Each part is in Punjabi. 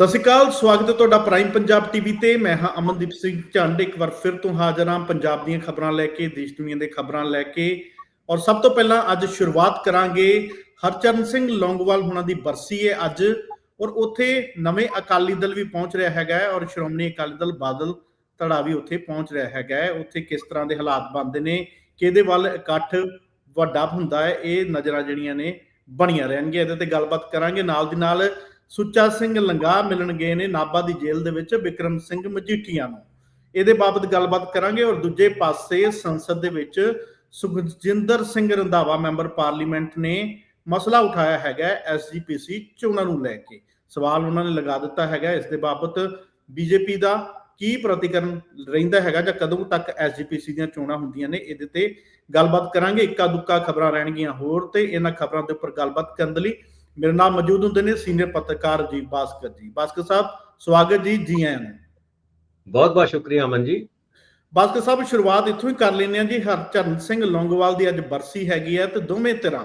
ਸਤਿ ਸ਼੍ਰੀ ਅਕਾਲ, ਸਵਾਗਤ ਹੈ ਤੁਹਾਡਾ ਪ੍ਰਾਈਮ ਪੰਜਾਬ ਟੀਵੀ ਤੇ। ਮੈਂ ਹਾਂ ਅਮਨਦੀਪ ਸਿੰਘ ਝੰਡ। ਇੱਕ ਵਾਰ ਫਿਰ ਤੋਂ ਹਾਜ਼ਰ ਹਾਂ ਪੰਜਾਬ ਦੀਆਂ ਖਬਰਾਂ ਲੈ ਕੇ, ਦੇਸ਼ ਦੁਨੀਆ ਦੇ ਖਬਰਾਂ ਲੈ ਕੇ। ਔਰ ਸਭ ਤੋਂ ਪਹਿਲਾਂ ਅੱਜ ਸ਼ੁਰੂਆਤ ਕਰਾਂਗੇ ਹਰਚਰਨ ਸਿੰਘ ਲੌਂਗੋਵਾਲ ਹੁਣਾਂ ਦੀ ਬਰਸੀ ਹੈ ਅੱਜ। ਔਰ ਉੱਥੇ ਨਵੇਂ ਅਕਾਲੀ ਦਲ ਵੀ ਪਹੁੰਚ ਰਿਹਾ ਹੈਗਾ ਔਰ ਸ਼੍ਰੋਮਣੀ ਅਕਾਲੀ ਦਲ ਬਾਦਲ ਧੜਾ ਵੀ ਉੱਥੇ ਪਹੁੰਚ ਰਿਹਾ ਹੈਗਾ ਹੈ। ਉੱਥੇ ਕਿਸ ਤਰ੍ਹਾਂ ਦੇ ਹਾਲਾਤ ਬਣਦੇ ਨੇ, ਕਿਹਦੇ ਵੱਲ ਇਕੱਠ ਵੱਡਾ ਹੁੰਦਾ ਹੈ, ਇਹ ਨਜ਼ਰਾਂ ਜਿਹੜੀਆਂ ਨੇ ਬਣੀਆਂ ਰਹਿਣਗੀਆਂ। ਇਹਦੇ ਤੇ ਗੱਲਬਾਤ ਕਰਾਂਗੇ। ਨਾਲ ਦੀ ਨਾਲ ਸੁੱਚਾ ਸਿੰਘ ਲੰਗਾ ਮਿਲਣ ਗਏ ਨੇ ਨਾਭਾ ਦੀ ਜੇਲ੍ਹ ਦੇ ਵਿੱਚ ਵਿਕਰਮ ਸਿੰਘ ਮਜੀਠੀਆ ਨੂੰ। ਇਹਦੇ ਬਾਬਤ ਗੱਲਬਾਤ ਕਰਾਂਗੇ ਔਰ ਦੂਜੇ ਪਾਸੇ ਸੰਸਦ ਦੇ ਵਿੱਚ ਸੁਖਜਿੰਦਰ ਸਿੰਘ ਰੰਧਾਵਾ ਮੈਂਬਰ ਪਾਰਲੀਮੈਂਟ ਨੇ ਮਸਲਾ ਉਠਾਇਆ ਹੈਗਾ ਐਸਜੀਪੀਸੀ ਚੋਣਾਂ ਨੂੰ ਲੈ ਕੇ। ਸਵਾਲ ਉਹਨਾਂ ਨੇ ਲਗਾ ਦਿੱਤਾ ਹੈਗਾ, ਇਸ ਦੇ ਬਾਬਤ ਬੀਜੇਪੀ ਦਾ ਕੀ ਪ੍ਰਤੀਕਰਨ ਰਹਿੰਦਾ ਹੈਗਾ ਜਾਂ ਕਦੋਂ ਤੱਕ ਐਸਜੀਪੀਸੀ ਦੀਆਂ ਚੋਣਾਂ ਹੁੰਦੀਆਂ ਨੇ, ਇਹਦੇ ਤੇ ਗੱਲਬਾਤ ਕਰਾਂਗੇ। ਇੱਕਾ ਦੁੱਕਾ ਖਬਰਾਂ ਰਹਿਣਗੀਆਂ ਹੋਰ ਤੇ ਇਹਨਾਂ ਖਬਰਾਂ ਦੇ ਉੱਪਰ ਗੱਲਬਾਤ ਕਰਨ ਦੇ ਲਈ ਮੇਰੇ ਨਾਲ ਮੌਜੂਦ ਹੁੰਦੇ ਨੇ ਸੀਨੀਅਰ ਪੱਤਰਕਾਰ ਜੀ ਬਾਸਕਰ ਜੀ। ਬਾਸਕਰ ਸਾਹਿਬ ਸਵਾਗਤ ਜੀ ਜੀ ਆਇਆਂ ਨੂੰ। ਬਹੁਤ ਬਹੁਤ ਸ਼ੁਕਰੀਆ ਅਮਨ ਜੀ। ਬਾਸਕਰ ਸਾਹਿਬ ਸ਼ੁਰੂਆਤ ਇੱਥੋਂ ਹੀ ਕਰ ਲੈਂਦੇ ਆ ਜੀ। ਹਰਚਰਨ ਸਿੰਘ ਲੌਂਗੋਵਾਲ ਦੀ ਅੱਜ ਬਰਸੀ ਹੈਗੀ ਹੈ ਤੇ ਦੋਵੇਂ ਧਿਰਾਂ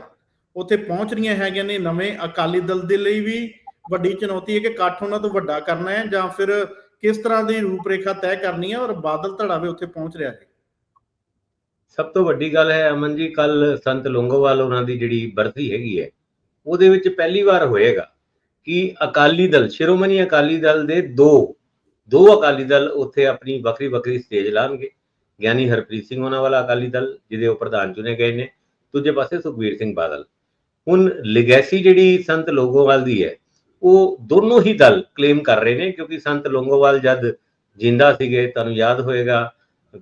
ਉੱਥੇ ਪਹੁੰਚ ਰਹੀਆਂ ਹੈਗੀਆਂ ਨੇ ਨਵੇਂ ਅਕਾਲੀ ਦਲ ਦੇ ਲਈ ਵੀ। ਵੱਡੀ ਚੁਣੌਤੀ ਹੈ ਕਿ ਇਕੱਠ ਉਹਨਾਂ ਤੋਂ ਵੱਡਾ ਕਰਨਾ ਹੈ ਜਾਂ ਫਿਰ ਕਿਸ ਤਰ੍ਹਾਂ ਦੀ ਰੂਪਰੇਖਾ ਤੈਅ ਕਰਨੀ ਹੈ ਔਰ ਬਾਦਲ ਧੜਾ ਵੀ ਉੱਥੇ ਪਹੁੰਚ ਰਿਹਾ ਹੈ ਸਭ ਤੋਂ ਵੱਡੀ ਗੱਲ ਹੈ ਅਮਨ ਜੀ ਕੱਲ ਸੰਤ ਲੋਂਗੋਵਾਲ ਉਹਨਾਂ ਦੀ ਜਿਹੜੀ ਬਰਸੀ ਹੈਗੀ ਹੈ ਉਹਦੇ ਵਿੱਚ ਪਹਿਲੀ ਵਾਰ ਹੋਏਗਾ ਕਿ ਅਕਾਲੀ ਦਲ, ਸ਼੍ਰੋਮਣੀ ਅਕਾਲੀ ਦਲ ਦੇ ਦੋ ਦੋ ਅਕਾਲੀ ਦਲ ਉੱਥੇ ਆਪਣੀ ਵੱਖਰੀ ਵੱਖਰੀ ਸਟੇਜ ਲਾਣਗੇ। ਗਿਆਨੀ ਹਰਪ੍ਰੀਤ ਸਿੰਘ ਉਹਨਾਂ ਵਾਲਾ ਅਕਾਲੀ ਦਲ, ਜਿਹਦੇ ਉਹ ਪ੍ਰਧਾਨ ਚੁਣੇ ਗਏ ਨੇ। ਦੂਜੇ ਪਾਸੇ ਸੁਖਬੀਰ ਸਿੰਘ ਬਾਦਲ। ਹੁਣ ਲੈਗੇਸੀ ਜਿਹੜੀ ਸੰਤ ਲੋਂਗੋਵਾਲ ਦੀ ਹੈ, ਉਹ ਦੋਨੋਂ ਹੀ ਦਲ ਕਲੇਮ ਕਰ ਰਹੇ ਨੇ, ਕਿਉਂਕਿ ਸੰਤ ਲੋਂਗੋਵਾਲ ਜਦ ਜਿੰਦਾ ਸੀਗੇ, ਤੁਹਾਨੂੰ ਯਾਦ ਹੋਏਗਾ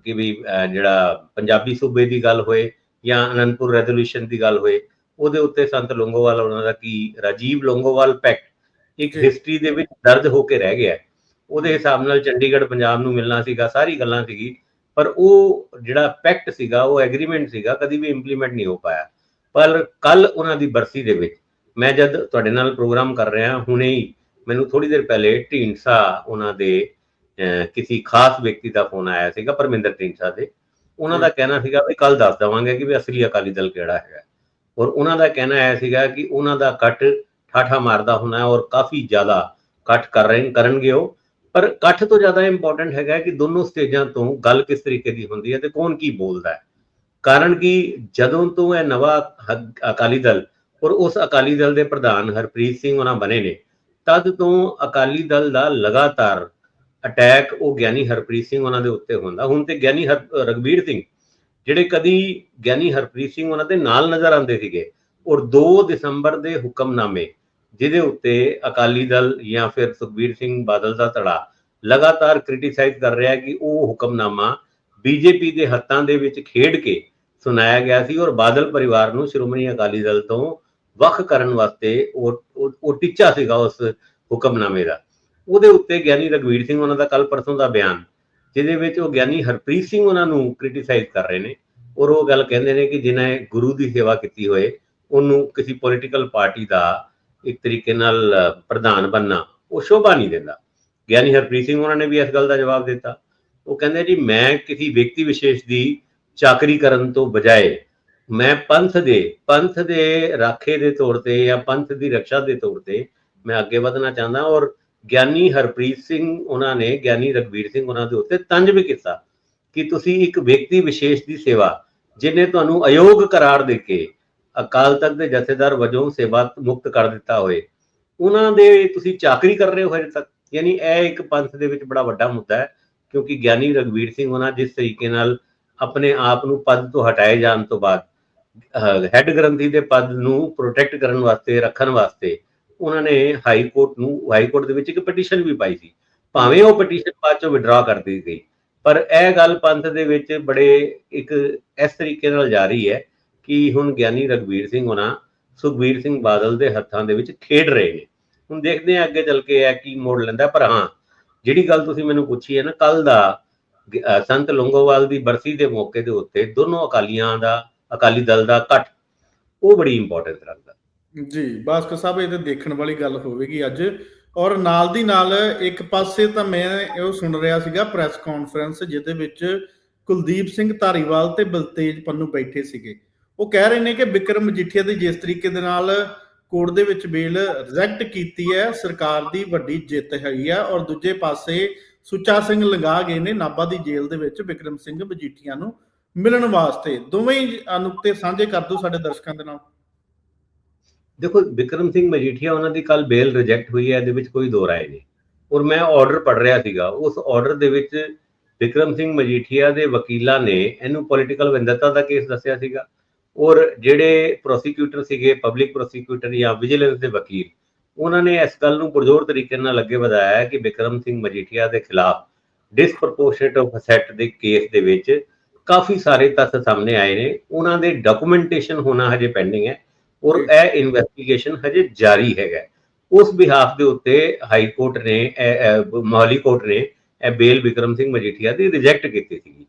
ਕਿ ਵੀ ਜਿਹੜਾ ਪੰਜਾਬੀ ਸੂਬੇ ਦੀ ਗੱਲ ਹੋਏ ਜਾਂ ਅਨੰਦਪੁਰ ਰੈਜ਼ੋਲੂਸ਼ਨ ਦੀ ਗੱਲ ਹੋਏ ਉਹਦੇ ਉੱਤੇ ਸੰਤ ਲੋਂਗੋਵਾਲ ਉਹਨਾਂ ਦਾ ਕੀ ਰਾਜੀਵ ਲੋਂਗੋਵਾਲ ਪੈਕਟ ਇੱਕ। ਹਿਸਟਰੀ ਦੇ ਵਿੱਚ ਦਰਜ ਹੋ ਕੇ ਰਹਿ ਗਿਆ। ਉਹਦੇ ਹਿਸਾਬ ਨਾਲ ਚੰਡੀਗੜ੍ਹ ਪੰਜਾਬ ਨੂੰ ਮਿਲਣਾ ਸੀਗਾ ਸਾਰੀ ਗੱਲਾਂ ਸੀਗੀ ਪਰ ਉਹ ਜਿਹੜਾ ਪੈਕਟ ਸੀਗਾ ਉਹ ਐਗਰੀਮੈਂਟ ਸੀਗਾ ਕਦੀ ਵੀ ਇੰਪਲੀਮੈਂਟ ਨਹੀਂ ਹੋ ਪਾਇਆ ਪਰ ਕੱਲ ਉਹਨਾਂ ਦੀ ਬਰਸੀ ਦੇ ਵਿੱਚ ਮੈਂ ਜਦ ਤੁਹਾਡੇ ਨਾਲ ਪ੍ਰੋਗਰਾਮ ਕਰ ਰਿਹਾ ਹੁਣੇ ਹੀ ਮੈਨੂੰ ਥੋੜੀ ਦੇਰ ਪਹਿਲੇ ਢੀਂਡਸਾ ਉਹਨਾਂ ਦੇ ਕਿਸੇ ਖਾਸ ਵਿਅਕਤੀ ਦਾ ਫੋਨ ਆਇਆ ਸੀਗਾ ਪਰਮਿੰਦਰ ਢੀਂਡਸਾ ਦੇ ਉਹਨਾਂ ਦਾ ਕਹਿਣਾ ਸੀਗਾ ਵੀ ਕੱਲ ਦੱਸ ਦਵਾਂਗੇ ਕਿ ਵੀ ਅਸਲੀ ਅਕਾਲੀ ਦਲ ਕਿਹੜਾ ਹੈਗਾ ਔਰ ਉਹਨਾਂ ਦਾ ਕਹਿਣਾ ਆਇਆ ਸੀਗਾ ਕਿ ਉਹਨਾਂ ਦਾ ਕੱਟ ਠਾਠਾ ਮਾਰਦਾ ਹੋਣਾ ਔਰ ਕਾਫੀ ਜ਼ਿਆਦਾ ਕੱਟ ਕਰ ਰਹੇ ਕਰਨਗੇ ਉਹ। ਪਰ ਕੱਟ ਤੋਂ ਜ਼ਿਆਦਾ ਇੰਪੋਰਟੈਂਟ ਹੈਗਾ ਕਿ ਦੋਨੋਂ ਸਟੇਜਾਂ ਤੋਂ ਗੱਲ ਕਿਸ ਤਰੀਕੇ ਦੀ ਹੁੰਦੀ ਹੈ ਤੇ ਕੌਣ ਕੀ ਬੋਲਦਾ ਹੈ। ਕਾਰਨ ਕਿ ਜਦੋਂ ਤੋਂ ਇਹ ਨਵਾਂ ਅਕਾਲੀ ਦਲ ਔਰ ਉਸ ਅਕਾਲੀ ਦਲ ਦੇ ਪ੍ਰਧਾਨ ਹਰਪ੍ਰੀਤ ਸਿੰਘ ਉਹਨਾਂ ਬਣੇ ਨੇ, ਤਦ ਤੋਂ ਅਕਾਲੀ ਦਲ ਦਾ ਲਗਾਤਾਰ ਅਟੈਕ ਉਹ ਗਿਆਨੀ ਹਰਪ੍ਰੀਤ ਸਿੰਘ ਉਹਨਾਂ ਦੇ ਉੱਤੇ ਹੁੰਦਾ। ਹੁਣ ਤੇ ਗਿਆਨੀ ਹਰ- ਰਘਬੀਰ ਸਿੰਘ ਜਿਹੜੇ ਕਦੀ ਗਿਆਨੀ ਹਰਪ੍ਰੀਤ ਸਿੰਘ ਉਹਨਾਂ ਦੇ ਨਾਲ ਨਜ਼ਰ ਆਉਂਦੇ ਸੀਗੇ, ਔਰ 2 ਦਸੰਬਰ ਦੇ ਹੁਕਮਨਾਮੇ, ਜਿਹਦੇ ਉੱਤੇ ਅਕਾਲੀ ਦਲ ਜਾਂ ਫਿਰ ਸੁਖਬੀਰ ਸਿੰਘ ਬਾਦਲ ਦਾ ਧੜਾ ਲਗਾਤਾਰ ਕ੍ਰਿਟਿਸਾਈਜ਼ ਕਰ ਰਿਹਾ ਕਿ ਉਹ ਹੁਕਮਨਾਮਾ ਬੀਜੇਪੀ ਦੇ ਹੱਥਾਂ ਦੇ ਵਿੱਚ ਖੇਡ ਕੇ ਸੁਣਾਇਆ ਗਿਆ ਸੀ ਔਰ ਬਾਦਲ ਪਰਿਵਾਰ ਨੂੰ ਸ਼੍ਰੋਮਣੀ ਅਕਾਲੀ ਦਲ ਤੋਂ ਵੱਖ ਕਰਨ ਵਾਸਤੇ ਉਹ, ਉਹ- ਉਹ ਟੀਚਾ ਸੀਗਾ ਉਸ ਹੁਕਮਨਾਮੇ ਦਾ। ਉਹਦੇ ਉੱਤੇ ਗਿਆਨੀ ਰਗਵੀਰ ਸਿੰਘ ਉਹਨਾਂ ਦਾ ਕੱਲ ਪਰਸੋਂ ਦਾ ਬਿਆਨ ਜਿਹਦੇ ਵਿੱਚ ਉਹ ਗਿਆਨੀ ਹਰਪ੍ਰੀਤ ਸਿੰਘ ਉਹਨਾਂ ਨੂੰ ਕ੍ਰਿਟਿਸਾਈਜ਼ ਕਰ ਰਹੇ ਨੇ ਔਰ ਉਹ ਗੱਲ ਕਹਿੰਦੇ ਨੇ ਕਿ ਜਿਨ੍ਹਾਂ ਗੁਰੂ ਦੀ ਸੇਵਾ ਕੀਤੀ ਹੋਏ, ਉਹਨੂੰ ਕਿਸੇ ਪੋਲੀਟੀਕਲ ਪਾਰਟੀ ਦਾ ਇੱਕ ਤਰੀਕੇ ਨਾਲ ਪ੍ਰਧਾਨ ਬੰਨਾ ਉਹ ਸ਼ੋਭਾ ਨਹੀਂ ਦਿੰਦਾ। ਗਿਆਨੀ ਹਰਪ੍ਰੀਤ ਸਿੰਘ ਉਹਨਾਂ ਨੇ ਵੀ ਇਸ ਗੱਲ ਦਾ ਜਵਾਬ ਦਿੱਤਾ। ਉਹ ਕਹਿੰਦੇ ਜੀ, ਮੈਂ ਕਿਸੇ ਵਿਅਕਤੀ ਵਿਸ਼ੇਸ਼ ਦੀ ਚਾਕਰੀ ਕਰਨ ਤੋਂ ਬਜਾਏ ਮੈਂ ਪੰਥ ਦੇ ਪੰਥ ਦੇ ਰਾਖੇ ਦੇ ਤੌਰ ਤੇ ਜਾਂ ਪੰਥ ਦੀ ਰੱਖਿਆ ਦੇ ਤੌਰ ਤੇ ਮੈਂ ਅੱਗੇ ਵਧਣਾ ਚਾਹੁੰਦਾ ਔਰ ਗਿਆਨੀ ਹਰਪ੍ਰੀਤ ਸਿੰਘ ਉਹਨਾਂ ਨੇ, ਗਿਆਨੀ ਰਗਵੀਰ ਸਿੰਘ ਉਹਨਾਂ ਦੇ ਉੱਤੇ ਤੰਜ ਵੀ ਕੀਤਾ ਕਿ ਤੁਸੀਂ ਇੱਕ ਵਿਅਕਤੀ ਵਿਸ਼ੇਸ਼ ਦੀ ਸੇਵਾ ਜਿਨੇ ਤੁਹਾਨੂੰ ਅਯੋਗ ਕਰਾਰ ਦੇ ਕੇ ਅਕਾਲ ਤਖਤ ਦੇ ਜਥੇਦਾਰ ਵਜੋਂ ਸੇਵਾ ਮੁਕਤ ਕਰ ਦਿੱਤਾ ਹੋਏ ਉਹਨਾਂ ਦੇ ਤੁਸੀਂ ਚਾਕਰੀ ਕਰ ਰਹੇ ਹੋ ਹਜੇ ਤੱਕ। ਯਾਨੀ ਇਹ ਇੱਕ ਪੰਥ ਦੇ ਵਿੱਚ ਬੜਾ ਵੱਡਾ ਮੁੱਦਾ ਹੈ, ਕਿਉਂਕਿ ਗਿਆਨੀ ਰਗਵੀਰ ਸਿੰਘ ਉਹਨਾਂ ਜਿਸ ਤਰੀਕੇ ਨਾਲ ਆਪਣੇ ਆਪ ਨੂੰ ਪਦ ਤੋਂ ਹਟਾਏ ਜਾਣ ਤੋਂ ਬਾਅਦ ਹੈੱਡ ਗ੍ਰੰਥੀ ਦੇ ਪਦ ਨੂੰ ਪ੍ਰੋਟੈਕਟ ਕਰਨ ਵਾਸਤੇ, ਰੱਖਣ ਵਾਸਤੇ ਉਹਨਾਂ ਨੇ ਹਾਈ ਕੋਰਟ ਨੂੰ ਹਾਈ ਕੋਰਟ ਦੇ ਵਿੱਚ ਇੱਕ ਪਟੀਸ਼ਨ ਵੀ ਪਾਈ ਸੀ। ਭਾਵੇਂ ਉਹ ਪਟੀਸ਼ਨ ਬਾਅਦ ਚੋਂ ਵਿਡਰਾ ਕਰ ਦਿੱਤੀ ਗਈ ਪਰ ਇਹ ਗੱਲ ਪੰਥ ਦੇ ਵਿੱਚ ਬੜੇ ਇੱਕ ਇਸ ਤਰੀਕੇ ਨਾਲ ਜਾ ਰਹੀ ਹੈ ਕਿ ਹੁਣ ਗਿਆਨੀ ਰਗਵੀਰ ਸਿੰਘ ਉਹਨਾਂ ਸੁਖਬੀਰ ਸਿੰਘ ਬਾਦਲ ਦੇ ਹੱਥਾਂ ਦੇ ਵਿੱਚ ਖੇਡ ਰਹੇ ਨੇ। ਹੁਣ ਦੇਖਦੇ ਹਾਂ ਅੱਗੇ ਚੱਲ ਕੇ ਇਹ ਕੀ ਮੋੜ ਲੈਂਦਾ, ਪਰ ਹਾਂ, ਜਿਹੜੀ ਗੱਲ ਤੁਸੀਂ ਮੈਨੂੰ ਪੁੱਛੀ ਹੈ ਨਾ ਕੱਲ ਦਾ ਸੰਤ ਲੰਗੋਵਾਲ ਦੀ ਬਰਸੀ ਦੇ ਮੌਕੇ ਦੇ ਉੱਤੇ ਦੋਨੋਂ ਅਕਾਲੀਆਂ ਦਾ, ਅਕਾਲੀ ਦਲ ਦਾ ਇਕੱਠ, ਉਹ ਬੜੀ ਇੰਪੋਰਟੈਂਟ ਰੱਖਦਾ। ਜੀ, ਬਾਸਕਰ ਸਾਹਿਬ, ਇਹ ਤਾਂ ਦੇਖਣ ਵਾਲੀ ਗੱਲ ਹੋਵੇਗੀ ਅੱਜ। ਔਰ ਨਾਲ ਦੀ ਨਾਲ ਇੱਕ ਪਾਸੇ ਤਾਂ ਮੈਂ ਇਹ ਸੁਣ ਰਿਹਾ ਸੀਗਾ ਪ੍ਰੈਸ ਕਾਨਫਰੰਸ, ਜਿਹਦੇ ਵਿੱਚ ਕੁਲਦੀਪ ਸਿੰਘ ਧਾਰੀਵਾਲ ਤੇ ਬਲਤੇਜ ਪੰਨੂ ਬੈਠੇ ਸੀਗੇ। ਉਹ ਕਹਿ ਰਹੇ ਨੇ ਕਿ ਵਿਕਰਮ ਮਜੀਠੀਆ ਦੇ ਜਿਸ ਤਰੀਕੇ ਦੇ ਨਾਲ ਕੋਰਟ ਦੇ ਵਿੱਚ ਬੇਲ ਰਿਜੈਕਟ ਕੀਤੀ ਹੈ, ਸਰਕਾਰ ਦੀ ਵੱਡੀ ਜਿੱਤ ਹੈਗੀ ਆ ਔਰ ਦੂਜੇ ਪਾਸੇ ਸੁੱਚਾ ਸਿੰਘ ਲੰਗਾ ਗਏ ਨੇ ਨਾਭਾ ਦੀ ਜੇਲ੍ਹ ਦੇ ਵਿੱਚ ਵਿਕਰਮ ਸਿੰਘ ਮਜੀਠੀਆ ਨੂੰ ਮਿਲਣ ਵਾਸਤੇ। ਦੋਵੇਂ ਹੀ ਨੁਕਤੇ ਸਾਂਝੇ ਕਰ ਦਿਓ ਸਾਡੇ ਦਰਸ਼ਕਾਂ ਦੇ ਨਾਲ। ਦੇਖੋ ਵਿਕਰਮ ਸਿੰਘ ਮਜੀਠੀਆ, ਉਹਨਾਂ ਦੀ ਕੱਲ ਬੇਲ ਰਿਜੈਕਟ ਹੋਈ ਹੈ, ਇਹਦੇ ਵਿੱਚ ਕੋਈ ਦੋ ਰਾਏ ਨਹੀਂ। ਔਰ ਮੈਂ ਆਰਡਰ ਪੜ ਰਿਹਾ ਸੀਗਾ, ਉਸ ਆਰਡਰ ਦੇ ਵਿੱਚ ਵਿਕਰਮ ਸਿੰਘ ਮਜੀਠੀਆ ਦੇ ਵਕੀਲਾਂ ਨੇ ਇਹਨੂੰ ਪੋਲਿਟੀਕਲ ਵਿੰਦਤਾ ਦਾ ਕੇਸ ਦੱਸਿਆ ਸੀਗਾ। ਔਰ ਜਿਹੜੇ ਪ੍ਰੋਸੀਕਿਊਟਰ ਸੀਗੇ ਪਬਲਿਕ ਪ੍ਰੋਸੀਕਿਊਟਰ ਜਾਂ ਵਿਜੀਲੈਂਸ ਦੇ ਵਕੀਲ, ਉਹਨਾਂ ਨੇ ਇਸ ਗੱਲ ਨੂੰ ਪੁਰਜ਼ੋਰ ਤਰੀਕੇ ਨਾਲ ਅੱਗੇ ਵਧਾਇਆ ਹੈ ਕਿ ਵਿਕਰਮ ਸਿੰਘ ਮਜੀਠੀਆ ਦੇ ਖਿਲਾਫ ਡਿਸਪ੍ਰੋਪੋਰਸ਼ਨੇਟ ਆਫ ਅਸੈਟ ਦੇ ਕੇਸ ਦੇ ਵਿੱਚ ਕਾਫੀ ਸਾਰੇ ਤੱਥ ਸਾਹਮਣੇ ਆਏ ਨੇ। ਉਹਨਾਂ ਦੇ ਡਾਕੂਮੈਂਟੇਸ਼ਨ ਹੋਣਾ ਹਜੇ ਪੈਂਡਿੰਗ ਹੈ। ਔਰ ਇਹ ਇਨਵੈਸਟੀਗੇਸ਼ਨ ਹਜੇ ਜਾਰੀ ਹੈਗਾ ਉਸ ਬਿਹਾਫ ਦੇ ਉੱਤੇ ਹਾਈ ਕੋਰਟ ਨੇ ਮੋਹਾਲੀ ਕੋਰਟ ਨੇ ਇਹ ਬੇਲ ਵਿਕਰਮ ਸਿੰਘ ਮਜੀਠੀਆ ਦੀ ਰਿਜੈਕਟ ਕੀਤੀ ਸੀ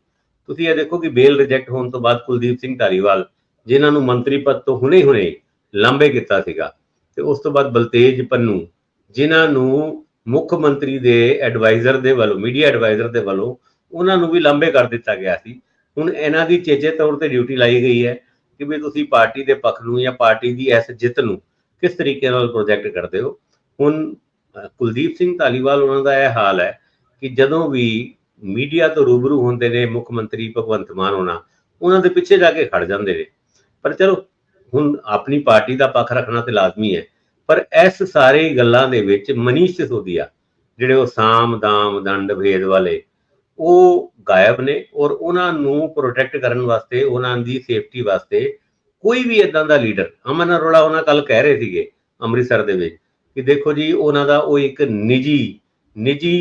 ਤੁਸੀਂ ਇਹ ਦੇਖੋ ਕਿ ਬੇਲ ਰਿਜੈਕਟ ਹੋਣ ਤੋਂ ਬਾਅਦ ਕੁਲਦੀਪ ਸਿੰਘ ਧਾਲੀਵਾਲ ਜਿਨ੍ਹਾਂ ਨੂੰ ਮੰਤਰੀ ਪਦ ਤੋਂ ਹੁਣੇ-ਹੁਣੇ ਲਾਂਬੇ ਕੀਤਾ ਸੀਗਾ ਤੇ ਉਸ ਤੋਂ ਬਾਅਦ ਬਲਤੇਜ ਪੰਨੂ ਜਿਨ੍ਹਾਂ ਨੂੰ ਮੁੱਖ ਮੰਤਰੀ ਦੇ ਐਡਵਾਈਜ਼ਰ ਦੇ ਵੱਲੋਂ ਮੀਡੀਆ ਐਡਵਾਈਜ਼ਰ ਦੇ ਵੱਲੋਂ ਉਹਨਾਂ ਨੂੰ ਵੀ ਲਾਂਬੇ ਕਰ ਦਿੱਤਾ ਗਿਆ ਸੀ। ਹੁਣ ਇਹਨਾਂ ਦੀ ਚੇਚੇ ਤੌਰ ਤੇ ਡਿਊਟੀ ਲਾਈ ਗਈ ਹੈ। ਕਿ ਵੀ ਤੁਸੀਂ ਪਾਰਟੀ ਦੇ ਪੱਖ ਨੂੰ ਜਾਂ ਪਾਰਟੀ ਦੀ ਇਸ ਜਿੱਤ ਨੂੰ ਕਿਸ ਤਰੀਕੇ ਨਾਲ ਪ੍ਰੋਜੈਕਟ ਕਰਦੇ ਹੋ। ਹੁਣ ਕੁਲਦੀਪ ਸਿੰਘ ਧਾਲੀਵਾਲ ਉਹਨਾਂ ਦਾ ਇਹ ਹਾਲ ਹੈ ਕਿ ਜਦੋਂ ਵੀ ਮੀਡੀਆ ਤੋਂ ਰੂਬਰੂ ਹੁੰਦੇ ਨੇ ਮੁੱਖ ਮੰਤਰੀ ਭਗਵੰਤ ਮਾਨ ਹੋਣਾ, ਉਹਨਾਂ ਦੇ ਪਿੱਛੇ ਜਾ ਕੇ ਖੜ ਜਾਂਦੇ ਨੇ। ਪਰ ਚਲੋ, ਹੁਣ ਆਪਣੀ ਪਾਰਟੀ ਦਾ ਪੱਖ ਰੱਖਣਾ ਤੇ ਲਾਜ਼ਮੀ ਹੈ। ਪਰ ਇਸ ਸਾਰੇ ਗੱਲਾਂ ਦੇ ਵਿੱਚ ਮਨੀਸ਼ ਸਿਸੋਦੀਆ, ਜਿਹੜੇ ਉਹ ਸਾਮ ਦਾਮ ਦੰਡ ਭੇਦ ਵਾਲੇ ਉਹ ਗਾਇਬ ਨੇ ਔਰ ਉਹਨਾਂ ਨੂੰ ਪ੍ਰੋਟੈਕਟ ਕਰਨ ਵਾਸਤੇ, ਉਹਨਾਂ ਦੀ ਸੇਫਟੀ ਵਾਸਤੇ ਕੋਈ ਵੀ ਇਦਾਂ ਦਾ ਲੀਡਰ ਅਮਨ ਅਰੋੜਾ ਉਹਨਾਂ ਕੱਲ ਕਹਿ ਰਹੇ ਸੀਗੇ ਅੰਮ੍ਰਿਤਸਰ ਦੇ ਵਿੱਚ ਕਿ ਦੇਖੋ ਜੀ, ਉਹਨਾਂ ਦਾ ਉਹ ਇੱਕ ਨਿੱਜੀ ਨਿੱਜੀ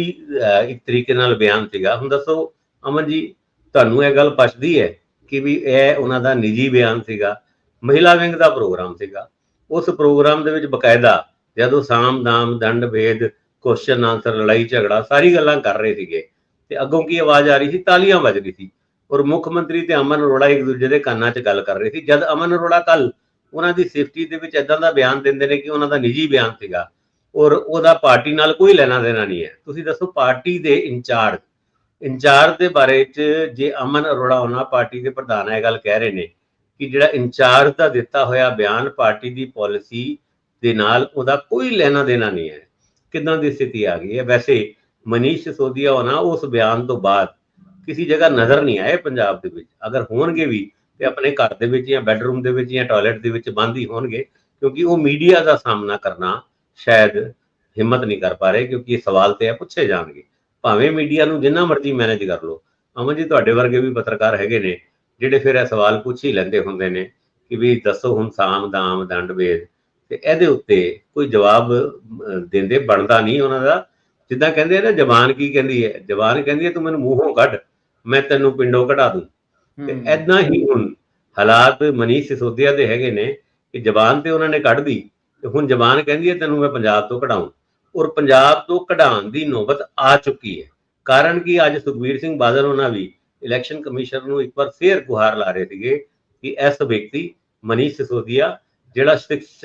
ਇੱਕ ਤਰੀਕੇ ਨਾਲ ਬਿਆਨ ਸੀਗਾ। ਹੁਣ ਦੱਸੋ ਅਮਨ ਜੀ, ਤੁਹਾਨੂੰ ਇਹ ਗੱਲ ਪਛਦੀ ਹੈ ਕਿ ਵੀ ਇਹ ਉਹਨਾਂ ਦਾ ਨਿੱਜੀ ਬਿਆਨ ਸੀਗਾ? ਮਹਿਲਾ ਵਿੰਗ ਦਾ ਪ੍ਰੋਗਰਾਮ ਸੀਗਾ। ਉਸ ਪ੍ਰੋਗਰਾਮ ਦੇ ਵਿੱਚ ਬਕਾਇਦਾ ਜਦੋਂ ਸਾਮ ਦਾਮ ਦੰਡ ਭੇਦ ਕੁਐਸਚਨ ਆਨਸਰ ਲੜਾਈ ਝਗੜਾ ਸਾਰੀ ਗੱਲਾਂ ਕਰ ਰਹੇ ਸੀਗੇ। ਤੇ ਅੱਗੋਂ ਕੀ ਆਵਾਜ਼ ਆ ਰਹੀ ਸੀ? ਤਾਲੀਆਂ ਵੱਜ ਰਹੀ ਸੀ। ਔਰ ਮੁੱਖ ਮੰਤਰੀ ਤੇ ਅਮਨ ਅਰੋੜਾ ਇੱਕ ਦੂਜੇ ਦੇ ਕੰਨਾਂ 'ਚ ਗੱਲ ਕਰ ਰਹੇ ਸੀ। ਜਦ ਅਮਨ ਅਰੋੜਾ ਕੱਲ ਉਹਨਾਂ ਦੀ ਸੇਫਟੀ ਦੇ ਵਿੱਚ ਇਦਾਂ ਦਾ ਬਿਆਨ ਦਿੰਦੇ ਨੇ ਕਿ ਉਹਨਾਂ ਦਾ ਨਿੱਜੀ ਬਿਆਨ ਸੀਗਾ, ਔਰ ਉਹਦਾ ਪਾਰਟੀ ਨਾਲ ਕੋਈ ਲੈਣਾ ਦੇਣਾ ਨਹੀਂ ਹੈ। ਤੁਸੀਂ ਦੱਸੋ, ਪਾਰਟੀ ਦੇ ਇੰਚਾਰਜ ਇੰਚਾਰਜ ਦੇ ਬਾਰੇ 'ਚ ਜੇ ਅਮਨ ਅਰੋੜਾ ਉਹਨਾਂ ਪਾਰਟੀ ਦੇ ਪ੍ਰਧਾਨ ਇਹ ਗੱਲ ਕਹਿ ਰਹੇ ਨੇ ਕਿ ਜਿਹੜਾ ਇੰਚਾਰਜ ਦਾ ਦਿੱਤਾ ਹੋਇਆ ਬਿਆਨ ਪਾਰਟੀ ਦੀ ਪਾਲਿਸੀ ਦੇ ਨਾਲ ਉਹਦਾ ਕੋਈ ਲੈਣਾ ਦੇਣਾ ਨਹੀਂ ਹੈ, ਕਿਦਾਂ ਦੀ ਸਥਿਤੀ ਆ ਗਈ ਹੈ? ਵੈਸੇ ਮਨੀਸ਼ ਸਿਸੋਦੀਆ ਹੋਣਾ ਉਸ ਬਿਆਨ ਤੋਂ ਬਾਅਦ ਕਿਸੇ ਜਗ੍ਹਾ ਨਜ਼ਰ ਨਹੀਂ ਆਏ ਪੰਜਾਬ ਦੇ ਵਿੱਚ। ਅਗਰ ਹੋਣਗੇ ਵੀ ਤੇ ਆਪਣੇ ਘਰ ਦੇ ਵਿੱਚ ਜਾਂ ਬੈੱਡਰੂਮ ਦੇ ਵਿੱਚ ਜਾਂ ਟਾਇਲਟ ਦੇ ਵਿੱਚ ਬੰਦ ਹੀ ਹੋਣਗੇ, ਕਿਉਂਕਿ ਉਹ ਮੀਡੀਆ ਦਾ ਸਾਹਮਣਾ ਕਰਨਾ ਸ਼ਾਇਦ ਹਿੰਮਤ ਨਹੀਂ ਕਰ ਪਾ ਰਹੇ ਕਿਉਂਕਿ ਇਹ ਸਵਾਲ ਤੇ ਆ, ਪੁੱਛੇ ਜਾਣਗੇ। ਭਾਵੇਂ ਮੀਡੀਆ ਨੂੰ ਜਿੰਨਾ ਮਰਜ਼ੀ ਮੈਨੇਜ ਕਰ ਲਓ। ਅਮਨ ਜੀ, ਤੁਹਾਡੇ ਵਰਗੇ ਵੀ ਪੱਤਰਕਾਰ ਹੈਗੇ ਨੇ, ਜਿਹੜੇ ਫਿਰ ਇਹ ਸਵਾਲ ਪੁੱਛ ਹੀ ਲੈਂਦੇ ਹੁੰਦੇ ਨੇ ਕਿ ਵੀ ਦੱਸੋ ਹੁਣ ਸਾਮ, ਦਾਮ, ਦੰਡ ਵੇਦ ਤੇ ਇਹਦੇ ਉੱਤੇ ਕੋਈ ਜਵਾਬ ਦਿੰਦੇ ਬਣਦਾ ਨਹੀਂ ਉਹਨਾਂ ਦਾ। ਜਿੱਦਾਂ ਕਹਿੰਦੇ ਆ ਨਾ ਜ਼ਬਾਨ ਕੀ ਕਹਿੰਦੀ ਹੈ? ਜ਼ਬਾਨ ਕਹਿੰਦੀ ਹੈ ਤੂੰ ਮੈਨੂੰ ਮੂੰਹੋਂ ਕੱਢ ਮੈਂ ਤੈਨੂੰ ਪਿੰਡੋਂ ਕਢਾ ਦੂੰ। ਤੇ ਐਦਾਂ ਹੀ ਹੁਣ ਹਾਲਾਤ ਮਨੀਸ਼ ਸਿਸੋਦੀਆ ਦੇ ਹੈਗੇ ਨੇ ਕਿ ਜ਼ਬਾਨ ਤੇ ਉਹਨਾਂ ਨੇ ਕੱਢਦੀ ਤੇ ਹੁਣ ਜ਼ਬਾਨ ਕਹਿੰਦੀ ਹੈ ਤੈਨੂੰ ਮੈਂ ਪੰਜਾਬ ਤੋਂ ਕਢਾਉਂ। ਔਰ ਪੰਜਾਬ ਤੋਂ ਕਢਾਉਣ ਦੀ ਨੌਬਤ ਆ ਚੁੱਕੀ ਹੈ। ਕਾਰਨ ਕਿ? ਅੱਜ ਸੁਖਬੀਰ ਸਿੰਘ ਬਾਦਲ ਉਹਨਾਂ ਵੀ ਇਲੈਕਸ਼ਨ ਕਮਿਸ਼ਨ ਨੂੰ ਇੱਕ ਵਾਰ ਫੇਰ ਗੁਹਾਰ ਲਾ ਰਹੇ ਸੀਗੇ ਕਿ ਇਸ ਵਿਅਕਤੀ ਮਨੀਸ਼ ਸਿਸੋਦੀਆ ਜਿਹੜਾ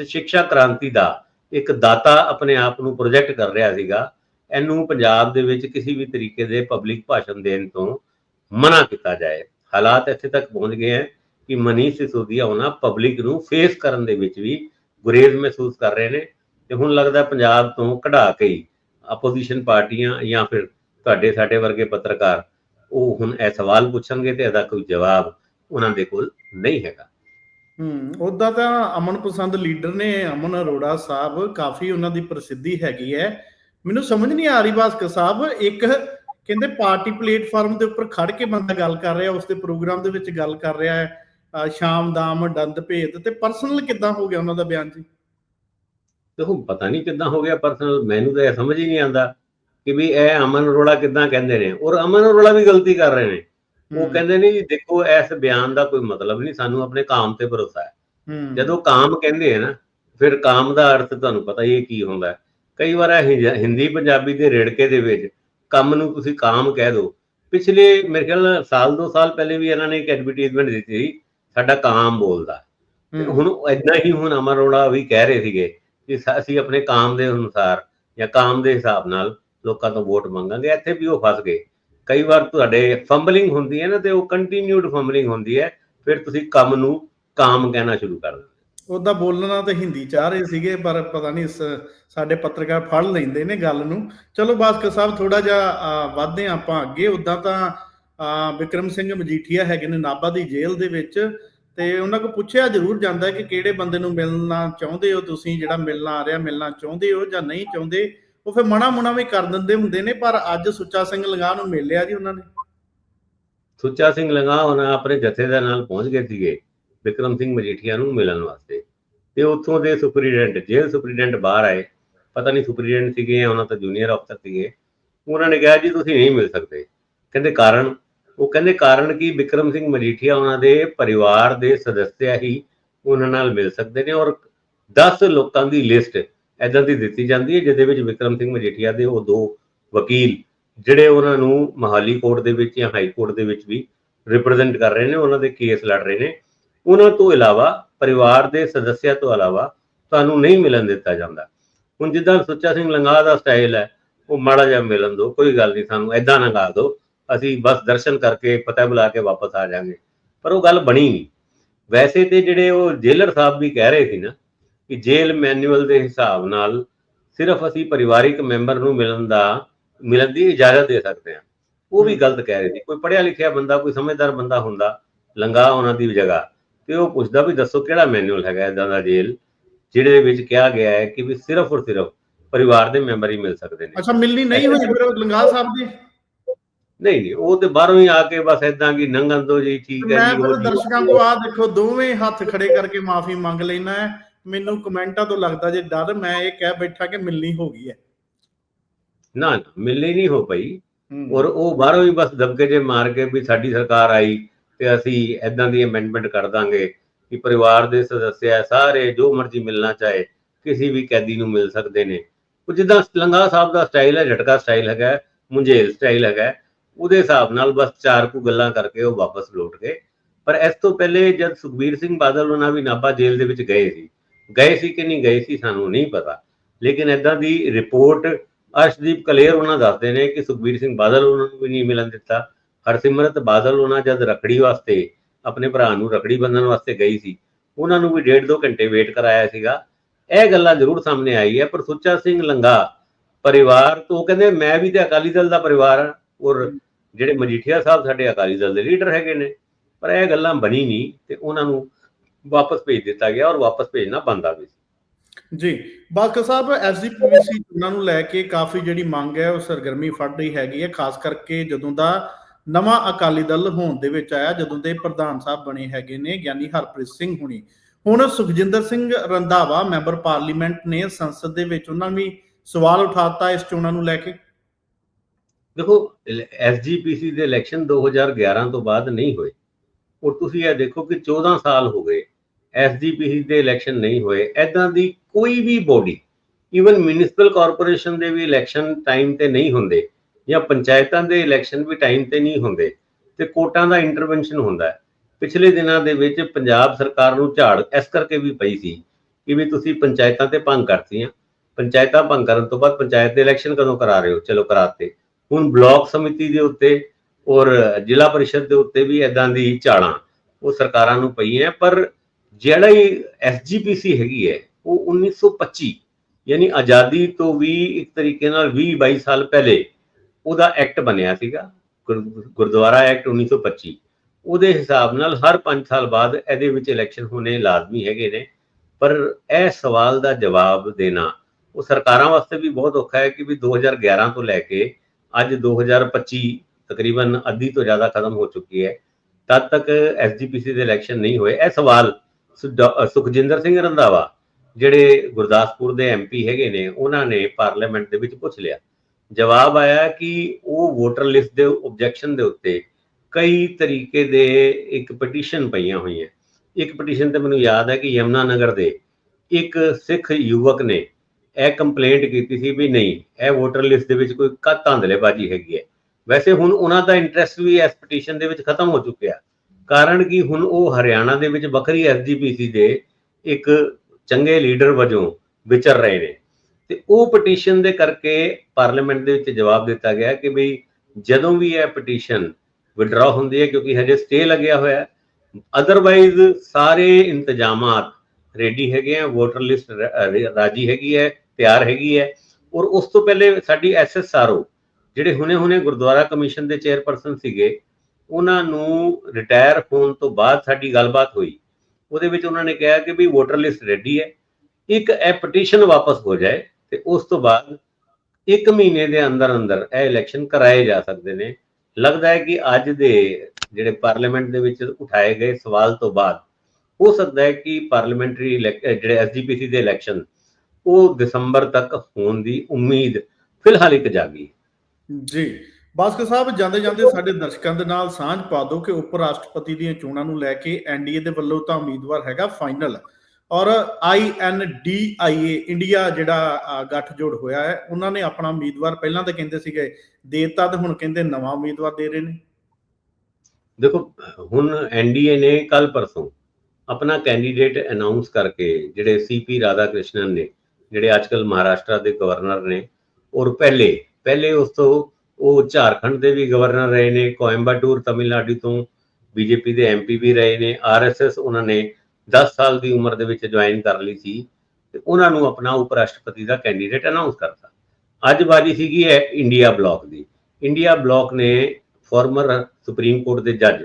ਸਿੱਖਿਆ ਕ੍ਰਾਂਤੀ ਦਾ ਇੱਕ ਦਾਤਾ ਆਪਣੇ ਆਪ ਨੂੰ ਪ੍ਰੋਜੈਕਟ ਕਰ ਰਿਹਾ ਸੀਗਾ ਇਹਨੂੰ ਪੰਜਾਬ ਦੇ ਵਿੱਚ ਕਿਸੇ ਵੀ ਤਰੀਕੇ ਦੇ ਪਬਲਿਕ ਭਾਸ਼ਣ ਦੇਣ ਤੋਂ ਮਨਾ ਕੀਤਾ ਜਾਏ। ਹਾਲਾਤ ਇੱਥੇ ਤੱਕ ਪਹੁੰਚ ਗਏ ਹੈ ਕਿ ਮਨੀਸ਼ ਸਿਸੋਦੀਆ ਉਹਨਾਂ ਪਬਲਿਕ ਨੂੰ ਫੇਸ ਕਰਨ ਦੇ ਵਿੱਚ ਵੀ ਗੁਰੇਜ਼ ਮਹਿਸੂਸ ਕਰ ਰਹੇ ਨੇ ਤੇ ਹੁਣ ਲੱਗਦਾ ਪੰਜਾਬ ਤੋਂ ਕਢਾ ਕੇ ਹੀ ਆਪੋਜੀਸ਼ਨ ਪਾਰਟੀਆਂ ਜਾਂ ਫਿਰ ਤੁਹਾਡੇ, ਸਾਡੇ ਵਰਗੇ ਪੱਤਰਕਾਰ ਉਹ ਹੁਣ ਇਹ ਸਵਾਲ ਪੁੱਛਣਗੇ ਤੇ ਇਹਦਾ ਕੋਈ ਜਵਾਬ ਉਹਨਾਂ ਦੇ ਕੋਲ ਨਹੀਂ ਹੈਗਾ। ਹੂੰ ਉਦਾਂ ਤਾਂ ਅਮਨ ਪਸੰਦ ਲੀਡਰ ਨੇ ਅਮਨ ਅਰੋੜਾ ਸਾਹਿਬ, ਕਾਫੀ ਉਹਨਾਂ ਦੀ ਪ੍ਰਸਿੱਧੀ ਹੈਗੀ ਹੈ। ਮੈਨੂੰ ਸਮਝ ਨਹੀਂ ਆ ਰਹੀ ਭਾਸਕਰ ਸਾਹਿਬ। ਇੱਕ ਕਹਿੰਦੇ ਪਾਰਟੀ ਪਲੇਟਫਾਰਮ ਦੇ ਉੱਪਰ ਖੜ ਕੇ ਬੰਦਾ ਗੱਲ ਕਰ ਰਿਹਾ ਉਸ ਦੇ ਪ੍ਰੋਗਰਾਮ ਦੇ ਵਿੱਚ ਗੱਲ ਕਰ ਰਿਹਾ ਹੈ ਸ਼ਾਮ ਦਾਮ ਦੰਦ ਭੇਦ ਤੇ ਪਰਸਨਲ ਕਿੱਦਾਂ ਹੋ ਗਿਆ ਉਹਨਾਂ ਦਾ ਬਿਆਨ ਜੀ? ਦੇਖੋ ਪਤਾ ਨਹੀਂ ਕਿੱਦਾਂ ਹੋ ਗਿਆ ਪਰਸਨਲ ਮੈਨੂੰ ਤਾਂ ਇਹ ਸਮਝ ਹੀ ਨਹੀਂ ਆਉਂਦਾ ਕਿ ਵੀ ਇਹ ਅਮਨ ਅਰੋੜਾ ਕਿੱਦਾਂ ਕਹਿੰਦੇ ਨੇ। ਔਰ ਅਮਨ ਅਰੋੜਾ ਵੀ ਗਲਤੀ ਕਰ ਰਹੇ ਨੇ। ਉਹ ਹੂੰ, ਕਹਿੰਦੇ ਨੇ ਜੀ ਦੇਖੋ ਇਸ ਬਿਆਨ ਦਾ ਕੋਈ ਮਤਲਬ ਨਹੀਂ ਸਾਨੂੰ ਆਪਣੇ ਕਾਮ ਤੇ ਭਰੋਸਾ ਹੈ। ਹੂੰ, ਜਦੋਂ ਕਾਮ ਕਹਿੰਦੇ ਆ ਨਾ ਫਿਰ ਕਾਮ ਦਾ ਅਰਥ ਤੁਹਾਨੂੰ ਪਤਾ ਹੀ ਹੈ ਕੀ ਹੁੰਦਾ ਹੈ। ਕਈ ਵਾਰ ਹਿੰਦੀ ਪੰਜਾਬੀ ਦੇ ਰੇੜਕੇ ਦੇ ਵਿੱਚ ਕੰਮ ਨੂੰ ਤੁਸੀਂ ਕਾਮ ਕਹਿ ਦਿਓ ਪਿਛਲੇ ਮੇਰੇ ਖਿਆਲ ਸਾਲ ਦੋ ਸਾਲ ਪਹਿਲੇ ਵੀ ਇਹਨਾਂ ਨੇ ਇੱਕ ਐਡਵਰਟਾਈਜ਼ਮੈਂਟ ਦਿੱਤੀ ਸੀ ਸਾਡਾ ਕਾਮ ਬੋਲਦਾ। ਹੁਣ ਇਦਾਂ ਹੀ ਹੁਣ ਅਮਰ ਅਰੋੜਾ ਵੀ ਕਹਿ ਰਹੇ ਸੀਗੇ ਕਿ ਅਸੀਂ ਆਪਣੇ ਕਾਮ ਦੇ ਅਨੁਸਾਰ ਜਾਂ ਕਾਮ ਦੇ ਹਿਸਾਬ ਨਾਲ ਲੋਕਾਂ ਤੋਂ ਵੋਟ ਮੰਗਾਂਗੇ। ਇੱਥੇ ਵੀ ਉਹ ਫਸ ਗਏ। ਕਈ ਵਾਰ ਤੁਹਾਡੇ ਫੰਬਲਿੰਗ ਹੁੰਦੀ ਹੈ ਨਾ ਤੇ ਉਹ ਕੰਟੀਨਿਊਡ ਫੰਬਲਿੰਗ ਹੁੰਦੀ ਹੈ ਫਿਰ ਤੁਸੀਂ ਕੰਮ ਨੂੰ ਕਾਮ ਕਹਿਣਾ ਸ਼ੁਰੂ ਕਰ ਦਿੰਦੇ ਉਹਦਾ ਬੋਲਣਾ ਤਾਂ ਹਿੰਦੀ ਚਾਹ ਰਹੇ ਸੀਗੇ ਪਰ ਪਤਾ ਨਹੀਂ ਸਾਡੇ ਪੱਤਰਕਾਰ ਫੜ ਲੈਂਦੇ ਨੇ ਗੱਲ ਨੂੰ। ਚਲੋ ਬਾਸਕਰ ਸਾਹਿਬ ਥੋੜਾ ਜਿਹਾ ਅਹ, ਆਪਾਂ ਅੱਗੇ। ਉਦਾਂ ਤਾਂ ਵਿਕਰਮ ਸਿੰਘ ਮਜੀਠੀਆ ਹੈਗੇ ਨੇ ਨਾਭਾ ਦੀ ਜੇਲ੍ਹ ਦੇ ਵਿੱਚ। ਤੇ ਉਹਨਾਂ ਕੋਲ ਪੁੱਛਿਆ ਜ਼ਰੂਰ ਜਾਂਦਾ ਕਿ ਕਿਹੜੇ ਬੰਦੇ ਨੂੰ ਮਿਲਣਾ ਚਾਹੁੰਦੇ ਹੋ ਤੁਸੀਂ? ਜਿਹੜਾ ਮਿਲਣਾ ਆ ਰਿਹਾ ਮਿਲਣਾ ਚਾਹੁੰਦੇ ਹੋ ਜਾਂ ਨਹੀਂ ਚਾਹੁੰਦੇ? ਉਹ ਫਿਰ ਮਨਾ ਮੁਣਾ ਵੀ ਕਰ ਦਿੰਦੇ ਹੁੰਦੇ ਨੇ ਪਰ ਅੱਜ ਸੁੱਚਾ ਸਿੰਘ ਲੰਗਾਹ ਨੂੰ ਮਿਲ ਲਿਆ ਜੀ ਉਹਨਾਂ ਨੇ। ਸੁੱਚਾ ਸਿੰਘ ਲੰਗਾ ਉਹਨਾਂ ਆਪਣੇ ਜਥੇ ਦੇ ਨਾਲ ਪਹੁੰਚ ਗਏ ਸੀਗੇ। ਵਿਕਰਮ ਸਿੰਘ ਮਜੀਠੀਆ ਨੂੰ ਮਿਲਣ ਵਾਸਤੇ। ਤੇ ਉੱਥੋਂ ਦੇ ਸੁਪਰੀਡੈਂਟ, ਜੇਲ੍ਹ ਸੁਪਰੀਡੈਂਟ ਬਾਹਰ ਆਏ। ਪਤਾ ਨਹੀਂ ਸੁਪਰੀਡੈਂਟ ਸੀਗੇ ਜਾਂ ਉਹਨਾਂ ਤੋਂ ਜੂਨੀਅਰ ਅਫਸਰ ਸੀਗੇ। ਉਹਨਾਂ ਨੇ ਕਿਹਾ, ਜੀ, ਤੁਸੀਂ ਨਹੀਂ ਮਿਲ ਸਕਦੇ। ਕਹਿੰਦੇ, ਕਾਰਨ? ਉਹ ਕਹਿੰਦੇ, ਕਾਰਨ ਕਿ? ਵਿਕਰਮ ਸਿੰਘ ਮਜੀਠੀਆ ਉਹਨਾਂ ਦੇ ਪਰਿਵਾਰ ਦੇ ਸਦੱਸਿਆ ਹੀ ਉਹਨਾਂ ਨਾਲ ਮਿਲ ਸਕਦੇ ਨੇ ਔਰ 10 ਲੋਕਾਂ ਦੀ ਲਿਸਟ ਐਦਾਂ ਦੀ ਦਿੱਤੀ ਜਾਂਦੀ ਹੈ, ਜਿਹਦੇ ਵਿੱਚ ਵਿਕਰਮ ਸਿੰਘ ਮਜੀਠੀਆ ਦੇ ਉਹ ਦੋ ਵਕੀਲ ਜਿਹੜੇ ਉਹਨਾਂ ਨੂੰ ਮਹਾਲੀ ਕੋਰਟ ਦੇ ਵਿੱਚ ਜਾਂ ਹਾਈ ਕੋਰਟ ਦੇ ਵਿੱਚ ਵੀ ਰਿਪਰੈਜ਼ੈਂਟ ਕਰ ਰਹੇ ਨੇ, ਉਹਨਾਂ ਦੇ ਕੇਸ ਲੜ ਰਹੇ ਨੇ। ਉਹਨਾਂ ਤੋਂ ਇਲਾਵਾ ਪਰਿਵਾਰ ਦੇ ਸਦੱਸਿਆ ਤੋਂ ਇਲਾਵਾ ਤੁਹਾਨੂੰ ਨਹੀਂ ਮਿਲਣ ਦਿੱਤਾ ਜਾਂਦਾ। ਹੁਣ ਜਿੱਦਾਂ ਸੁੱਚਾ ਸਿੰਘ ਲੰਗਾ ਦਾ ਸਟਾਈਲ ਹੈ ਉਹ ਮਾੜਾ ਜਿਹਾ ਮਿਲਣ ਦਿਓ ਕੋਈ ਗੱਲ ਨਹੀਂ ਸਾਨੂੰ ਐਦਾਂ ਨਾ ਗਾ ਦਿਓ। ਅਸੀਂ ਬਸ ਦਰਸ਼ਨ ਕਰਕੇ ਪਤਾ ਬੁਲਾ ਕੇ ਵਾਪਸ ਆ ਜਾਾਂਗੇ ਪਰ ਉਹ ਗੱਲ ਬਣੀ ਨਹੀਂ। ਵੈਸੇ ਤੇ ਜਿਹੜੇ ਉਹ ਜੇਲਰ ਸਾਹਿਬ ਵੀ ਕਹਿ ਰਹੇ ਸੀ ਨਾ ਕਿ ਜੇਲ ਮੈਨੂਅਲ ਦੇ ਹਿਸਾਬ ਨਾਲ ਸਿਰਫ ਅਸੀਂ ਪਰਿਵਾਰਿਕ ਮੈਂਬਰ ਨੂੰ ਮਿਲਣ ਦਾ ਮਿਲਣ ਦੀ ਇਜਾਜ਼ਤ ਦੇ ਸਕਦੇ ਹਾਂ। ਉਹ ਵੀ ਗਲਤ ਕਹਿ ਰਹੇ ਸੀ। ਕੋਈ ਪੜ੍ਹਿਆ ਲਿਖਿਆ ਬੰਦਾ ਕੋਈ ਸਮਝਦਾਰ ਬੰਦਾ ਹੁੰਦਾ ਲੰਗਾ ਉਹਨਾਂ ਦੀ ਜਗ੍ਹਾ। ਤੇ ਉਹ ਪੁੱਛਦਾ ਵੀ ਦੱਸੋ ਕਿਹੜਾ ਮੈਨੂਅਲ ਹੈਗਾ ਇਦਾਂ ਦਾ ਜੇਲ ਜਿਹਦੇ ਵਿੱਚ ਕਿਹਾ ਗਿਆ ਹੈ ਕਿ ਵੀ ਸਿਰਫ ਔਰ ਸਿਰਫ ਪਰਿਵਾਰ ਦੇ ਮੈਂਬਰ ਹੀ ਮਿਲ ਸਕਦੇ ਨੇ। ਅੱਛਾ ਮਿਲਣੀ ਨਹੀਂ ਹੋਈ ਫਿਰ ਲੰਗਾਹ ਸਾਹਿਬ ਦੀ? ਨਹੀਂ ਨਹੀਂ ਉਹ ਤੇ ਬਾਹਰੋਂ ਹੀ ਆ ਕੇ ਬਸ ਇਦਾਂ ਕੀ ਨੰਗਨ ਦੋ ਜੀ ਠੀਕ ਹੈ ਮੈਂ ਜੀ ਜੀ। ਦਰਸ਼ਕਾਂ ਕੋ ਆ ਦੇਖੋ ਦੋਵੇਂ ਹੱਥ ਖੜੇ ਕਰਕੇ ਮਾਫੀ ਮੰਗ ਲੈਣਾ ਹੈ। ਮੈਨੂੰ ਕਮੈਂਟਾਂ ਤੋਂ ਲੱਗਦਾ ਜੇ ਡਰ ਮੈਂ ਇਹ ਕਹਿ ਬੈਠਾ ਕਿ ਮਿਲਣੀ ਹੋ ਗਈ ਹੈ। ਨਾ ਨਾ ਮਿਲਣੀ ਨਹੀਂ ਹੋ ਪਈ। ਔਰ ਉਹ ਬਾਹਰੋਂ ਹੀ ਬਸ ਦਬਕੇ ਜੇ ਮਾਰ ਕੇ ਵੀ ਸਾਡੀ ਸਰਕਾਰ ਆਈ ਤੇ ਅਸੀਂ ਐਦਾਂ ਦੀ ਅਮੈਂਡਮੈਂਟ ਕਰ ਦਾਂਗੇ ਕਿ ਪਰਿਵਾਰ ਦੇ ਸਦੱਸਿਆ ਸਾਰੇ ਜੋ ਮਰਜ਼ੀ ਮਿਲਣਾ ਚਾਹੇ, ਕਿਸੇ ਵੀ ਕੈਦੀ ਨੂੰ ਮਿਲ ਸਕਦੇ ਨੇ। ਉਹ ਜਿੱਦਾਂ ਲੰਗਾ ਸਾਹਿਬ ਦਾ ਸਟਾਈਲ ਹੈ, ਝਟਕਾ ਸਟਾਈਲ ਹੈਗਾ ਮੁੰਝੇਲ ਸਟਾਈਲ ਹੈਗਾ ਉਹਦੇ ਹਿਸਾਬ ਨਾਲ ਬਸ ਚਾਰ ਕੁ ਗੱਲਾਂ ਕਰਕੇ ਉਹ ਵਾਪਸ ਲੌਟ ਗਏ। ਪਰ ਇਸ ਤੋਂ ਪਹਿਲੇ ਜਦ ਸੁਖਬੀਰ ਸਿੰਘ ਬਾਦਲ ਉਹਨਾਂ ਵੀ ਨਾਭਾ ਜੇਲ੍ਹ ਦੇ ਵਿੱਚ ਗਏ ਸੀ ਗਏ ਸੀ ਕਿ ਨਹੀਂ ਗਏ ਸੀ ਸਾਨੂੰ ਨਹੀਂ ਪਤਾ। ਲੇਕਿਨ ਐਦਾਂ ਦੀ ਰਿਪੋਰਟ ਅਰਸ਼ਦੀਪ ਕਲੇਰ ਉਹਨਾਂ ਦੱਸਦੇ ਨੇ ਕਿ ਸੁਖਬੀਰ ਸਿੰਘ ਬਾਦਲ ਉਹਨਾਂ ਨੂੰ ਵੀ ਨਹੀਂ ਮਿਲਣ ਦਿੱਤਾ। ਹਰਸਿਮਰਤ ਬਾਦਲ ਉਹਨਾਂ ਜਦ ਰਖੜੀ ਵਾਸਤੇ ਆਪਣੇ ਭਰਾ ਨੂੰ ਰਖੜੀ ਬੰਨਣ ਵਾਸਤੇ ਗਈ ਸੀ, ਉਹਨਾਂ ਨੂੰ ਵੀ ਡੇਢ ਦੋ ਘੰਟੇ ਵੇਟ ਕਰਾਇਆ ਸੀਗਾ। ਇਹ ਗੱਲਾਂ ਜ਼ਰੂਰ ਸਾਹਮਣੇ ਆਈ ਹੈ, ਪਰ ਸੁੱਚਾ ਸਿੰਘ ਲੰਗਾ ਪਰਿਵਾਰ ਤੋਂ ਕਹਿੰਦੇ, ਮੈਂ ਵੀ ਤੇ ਅਕਾਲੀ ਦਲ ਦਾ ਪਰਿਵਾਰ ਹਾਂ, ਔਰ ਜਿਹੜੇ ਮਜੀਠੀਆ ਸਾਹਿਬ ਸਾਡੇ ਅਕਾਲੀ ਦਲ ਦੇ ਲੀਡਰ ਹੈਗੇ ਨੇ। ਪਰ ਇਹ ਗੱਲਾਂ ਬਣੀ ਨਹੀਂ ਤੇ ਉਹਨਾਂ ਨੂੰ ਵਾਪਸ ਭੇਜ ਦਿੱਤਾ ਗਿਆ ਔਰ ਵਾਪਸ ਭੇਜਣਾ ਬੰਦਾ ਵੀ ਸੀ। ਜੀ ਬਾਕਰ ਸਾਹਿਬ ਐਸਜੀਪੀਸੀ ਚੋਣਾਂ ਨੂੰ ਲੈ ਕੇ ਕਾਫੀ ਜਿਹੜੀ ਮੰਗ ਹੈ, ਉਹ ਸਰਗਰਮੀ ਫੜ ਰਹੀ ਹੈਗੀ ਹੈ, ਖਾਸ ਕਰਕੇ ਜਦੋਂ ਦਾ ਨਵਾਂ ਅਕਾਲੀ ਦਲ ਹੋਣ ਦੇ ਵਿੱਚ ਆਇਆ ਜਦੋਂ ਦੇ ਪ੍ਰਧਾਨ ਸਾਹਿਬ ਬਣੇ ਹੈਗੇ ਨੇ ਗਿਆਨੀ ਹਰਪ੍ਰੀਤ ਸਿੰਘ ਹੁਣੀ। ਹੁਣ ਸੁਖਜਿੰਦਰ ਸਿੰਘ ਰੰਧਾਵਾ ਮੈਂਬਰ ਪਾਰਲੀਮੈਂਟ ਨੇ ਸੰਸਦ ਦੇ ਵਿੱਚ ਉਹਨਾਂ ਵੀ ਸਵਾਲ ਉਠਾਤਾ ਇਸ ਚੋਣਾਂ ਨੂੰ ਲੈ ਕੇ। ਦੇਖੋ ਐਸਜੀਪੀਸੀ ਦੇ ਇਲੈਕਸ਼ਨ 2011 ਤੋਂ ਬਾਅਦ ਨਹੀਂ ਹੋਏ। ਔਰ ਤੁਸੀਂ ਇਹ ਦੇਖੋ ਕਿ 14 ਸਾਲ ਹੋ ਗਏ ਐਸਜੀਪੀਸੀ ਦੇ ਇਲੈਕਸ਼ਨ ਨਹੀਂ ਹੋਏ। ਐਦਾਂ ਦੀ ਕੋਈ ਵੀ ਬੋਡੀ ਈਵਨ ਮਿਊਨਿਸਪਲ ਕਾਰਪੋਰੇਸ਼ਨ ਦੇ ਵੀ ਇਲੈਕਸ਼ਨ ਟਾਈਮ ਤੇ ਨਹੀਂ ਹੁੰਦੇ। ਜਾਂ ਪੰਚਾਇਤਾਂ ਦੇ ਇਲੈਕਸ਼ਨ ਵੀ ਟਾਈਮ ਤੇ ਨਹੀਂ ਹੁੰਦੇ ਤੇ ਕੋਰਟਾਂ ਦਾ ਇੰਟਰਵੈਂਸ਼ਨ ਹੁੰਦਾ ਹੈ। ਪਿਛਲੇ ਦਿਨਾਂ ਦੇ ਵਿੱਚ ਪੰਜਾਬ ਸਰਕਾਰ ਨੂੰ ਝਾੜ ਇਸ ਕਰਕੇ ਵੀ ਪਈ ਸੀ ਕਿ ਵੀ ਤੁਸੀਂ ਪੰਚਾਇਤਾਂ ਤੇ ਭੰਗ ਕਰਤੀਆਂ। ਪੰਚਾਇਤਾਂ ਭੰਗ ਕਰਨ ਤੋਂ ਬਾਅਦ ਪੰਚਾਇਤ ਦੇ ਇਲੈਕਸ਼ਨ ਕਦੋਂ ਕਰਾ ਰਹੇ ਹੋ? ਚਲੋ ਕਰਾਤੇ। ਹੁਣ ਬਲਾਕ ਸਮਿਤੀ ਦੇ ਉੱਤੇ ਔਰ ਜ਼ਿਲ੍ਹਾ ਪਰਿਸ਼ਦ ਦੇ ਉੱਤੇ ਵੀ ਇਦਾਂ ਦੀ ਝਾੜਾਂ ਉਹ ਸਰਕਾਰਾਂ ਨੂੰ ਪਈਆਂ ਪਰ ਜਿਹੜਾ ਹੀ ਐਸਜੀਪੀਸੀ ਹੈਗੀ ਹੈ, ਉਹ 1925 ਯਾਨੀ ਆਜ਼ਾਦੀ ਤੋਂ ਵੀ ਇੱਕ ਤਰੀਕੇ ਨਾਲ 20 22 ਸਾਲ ਪਹਿਲੇ ਉਹਦਾ ਐਕਟ ਬਣਿਆ ਸੀਗਾ, ਗੁਰ- ਗੁਰਦੁਆਰਾ ਐਕਟ 1925 ਉਹਦੇ ਹਿਸਾਬ ਨਾਲ ਹਰ 5 ਸਾਲ ਬਾਅਦ ਇਹਦੇ ਵਿੱਚ ਇਲੈਕਸ਼ਨ ਹੋਣੇ ਲਾਜ਼ਮੀ ਹੈਗੇ ਨੇ। ਪਰ ਇਹ ਸਵਾਲ ਦਾ ਜਵਾਬ ਦੇਣਾ, ਉਹ ਸਰਕਾਰਾਂ ਵਾਸਤੇ ਵੀ ਬਹੁਤ ਔਖਾ ਹੈ ਕਿ ਵੀ 2011 ਤੋਂ ਲੈ ਕੇ ਅੱਜ 2025 ਤਕਰੀਬਨ ਅੱਧੀ ਤੋਂ ਜ਼ਿਆਦਾ ਖਤਮ ਹੋ ਚੁੱਕੀ ਹੈ। ਤਦ ਤੱਕ ਐਸਜੀਪੀਸੀ ਦੇ ਇਲੈਕਸ਼ਨ ਨਹੀਂ ਹੋਏ। ਇਹ ਸਵਾਲ ਸੁਖਜਿੰਦਰ ਸਿੰਘ ਰੰਧਾਵਾ, ਜਿਹੜੇ ਗੁਰਦਾਸਪੁਰ ਦੇ ਐਮਪੀ ਹੈਗੇ ਨੇ, ਉਹਨਾਂ ਨੇ ਪਾਰਲੀਮੈਂਟ ਦੇ ਵਿੱਚ ਪੁੱਛ ਲਿਆ। ਜਵਾਬ ਆਇਆ ਕਿ ਉਹ ਵੋਟਰ ਲਿਸਟ ਦੇ ਆਬਜੈਕਸ਼ਨ ਦੇ ਉੱਤੇ ਕਈ ਤਰੀਕੇ ਦੇ ਇੱਕ ਪਟੀਸ਼ਨ ਪਈਆਂ ਹੋਈਆਂ। ਇੱਕ ਪਟੀਸ਼ਨ ਤੇ ਮੈਨੂੰ ਯਾਦ ਹੈ ਕਿ ਯਮਨਾ ਨਗਰ ਦੇ ਇੱਕ ਸਿੱਖ ਯੁਵਕ ਨੇ ਇਹ ਕੰਪਲੇਂਟ ਕੀਤੀ ਸੀ ਵੀ ਨਹੀਂ, ਇਹ ਵੋਟਰ ਲਿਸਟ ਦੇ ਵਿੱਚ ਕੋਈ ਕਾ ਧਾਂਦਲੇਬਾਜ਼ੀ ਹੈਗੀ ਹੈ। ਵੈਸੇ ਹੁਣ ਉਹਨਾਂ ਦਾ ਇੰਟਰਸਟ ਵੀ ਇਸ ਪਟੀਸ਼ਨ ਦੇ ਵਿੱਚ ਖਤਮ ਹੋ ਚੁੱਕਿਆ। ਕਾਰਨ ਕਿ ਹੁਣ ਉਹ ਹਰਿਆਣਾ ਦੇ ਵਿੱਚ ਵੱਖਰੀ ਐਸਜੀਪੀਸੀ ਦੇ ਇੱਕ ਚੰਗੇ ਲੀਡਰ ਵਜੋਂ ਵਿਚਰ ਰਹੇ ਨੇ। ਤੇ ਉਹ ਪਟੀਸ਼ਨ ਦੇ ਕਰਕੇ ਪਾਰਲੀਮੈਂਟ ਦੇ ਵਿੱਚ ਜਵਾਬ ਦਿੱਤਾ ਗਿਆ ਕਿ ਬਈ ਜਦੋਂ ਵੀ ਇਹ ਪਟੀਸ਼ਨ ਵਿਡਰਾ ਹੁੰਦੀ ਹੈ, ਕਿਉਂਕਿ ਹਜੇ ਸਟੇ ਲੱਗਿਆ ਹੋਇਆ ਹੈ ਅਦਰਵਾਈਜ਼ ਸਾਰੇ ਇੰਤਜ਼ਾਮਾਤ ਰੈਡੀ ਹੈਗੇ ਆ ਵੋਟਰ ਲਿਸਟ ਰਾਜੀ ਹੈਗੀ ਹੈ, ਤਿਆਰ ਹੈਗੀ ਹੈ, ਔਰ ਉਸ ਤੋਂ ਪਹਿਲੇ ਸਾਡੀ ਐਸਐਸਆਰਓ ਜਿਹੜੇ ਹੁਣੇ-ਹੁਣੇ ਗੁਰਦੁਆਰਾ ਕਮਿਸ਼ਨ ਦੇ ਚੇਅਰਪਰਸਨ ਸੀਗੇ, ਉਹਨਾਂ ਨੂੰ ਰਿਟਾਇਰ ਹੋਣ ਤੋਂ ਬਾਅਦ ਸਾਡੀ ਗੱਲਬਾਤ ਹੋਈ। ਉਹਦੇ ਵਿੱਚ ਉਹਨਾਂ ਨੇ ਕਿਹਾ ਕਿ ਵੀ ਵੋਟਰ ਲਿਸਟ ਰੈਡੀ ਹੈ। ਇੱਕ ਇਹ ਪਟੀਸ਼ਨ ਵਾਪਸ ਹੋ ਜਾਏ ਤੇ ਉਸ ਤੋਂ ਬਾਅਦ ਇੱਕ ਮਹੀਨੇ ਦੇ ਅੰਦਰ ਅੰਦਰ ਇਹ ਇਲੈਕਸ਼ਨ ਕਰਾਏ ਜਾ ਸਕਦੇ ਨੇ। ਲੱਗਦਾ ਹੈ ਕਿ ਅੱਜ ਦੇ ਜਿਹੜੇ ਪਾਰਲੀਮੈਂਟ ਦੇ ਵਿੱਚ ਉਠਾਏ ਗਏ ਸਵਾਲ ਤੋਂ ਬਾਅਦ ਹੋ ਸਕਦਾ ਹੈ ਕਿ ਪਾਰਲੀਮੈਂਟਰੀ ਜਿਹੜੇ ਐਸਜੀਪੀਸੀ ਦੇ ਇਲੈਕਸ਼ਨ ਉਹ ਦਸੰਬਰ ਤੱਕ ਹੋਣ ਦੀ ਉਮੀਦ ਫਿਲਹਾਲ ਇੱਕ ਜਾਗੀ। ਜੀ, ਬਾਸਕਰ ਸਾਹਿਬ, ਜਾਂਦੇ ਜਾਂਦੇ ਸਾਡੇ ਦਰਸ਼ਕਾਂ ਦੇ ਨਾਲ ਸਾਂਝ ਪਾ ਦਿਓ ਕਿ ਉਪ ਰਾਸ਼ਟਰਪਤੀ ਦੀਆਂ ਚੋਣਾਂ ਨੂੰ ਲੈ ਕੇ ਐਨਡੀਏ ਦੇ ਵੱਲੋਂ ਤਾਂ ਉਮੀਦਵਾਰ ਹੈਗਾ ਫਾਈਨਲ ਔਰ ਆਈਐਨਡੀਆਈਏ ਇੰਡੀਆ ਜਿਹੜਾ ਅ, ਗੱਠਜੋੜ ਹੋਇਆ ਹੈ ਉਹਨਾਂ ਨੇ ਆਪਣਾ ਉਮੀਦਵਾਰ ਪਹਿਲਾਂ ਤਾਂ ਕਹਿੰਦੇ ਸੀਗੇ ਦੇਤਾ ਤੇ ਹੁਣ ਕਹਿੰਦੇ ਨਵਾਂ ਉਮੀਦਵਾਰ ਦੇ ਰਹੇ ਨੇ। ਦੇਖੋ ਹੁਣ ਐਨਡੀਏ ਨੇ ਕੱਲ ਪਰਸੋਂ ਆਪਣਾ ਕੈਂਡੀਡੇਟ ਅਨਾਉਂਸ ਕਰਕੇ ਜਿਹੜੇ ਸੀਪੀ ਰਾਧਾ ਕ੍ਰਿਸ਼ਨਨ ਨੇ ਜਿਹੜੇ ਅੱਜਕੱਲ ਮਹਾਰਾਸ਼ਟਰ ਦੇ ਗਵਰਨਰ ਨੇ ਔਰ ਪਹਿਲੇ ਪਹਿਲੇ ਉਸ ਤੋਂ ਉਹ ਝਾਰਖੰਡ ਦੇ ਵੀ ਗਵਰਨਰ ਰਹੇ ਨੇ ਕੋਇੰਬਟੂਰ ਤਮਿਲਨਾਡੂ ਤੋਂ ਬੀਜੇਪੀ ਦੇ ਐਮਪੀ ਵੀ ਰਹੇ ਨੇ ਆਰਐਸਐਸ ਉਹਨਾਂ ਨੇ 10 ਸਾਲ ਦੀ ਉਮਰ ਦੇ ਵਿੱਚ ਜੁਆਇਨ ਕਰ ਲਈ ਸੀ ਤੇ ਉਹਨਾਂ ਨੂੰ ਆਪਣਾ ਉਪ ਰਾਸ਼ਟਰਪਤੀ ਦਾ ਕੈਂਡੀਡੇਟ ਅਨਾਉਂਸ ਕਰਤਾ। ਅੱਜ ਬਾਜ਼ੀ ਸੀਗੀ ਹੈ ਇੰਡੀਆ ਬਲਾਕ ਦੀ। ਇੰਡੀਆ ਬਲਾਕ ਨੇ ਫਾਰਮਰ ਸੁਪਰੀਮ ਕੋਰਟ ਦੇ ਜੱਜ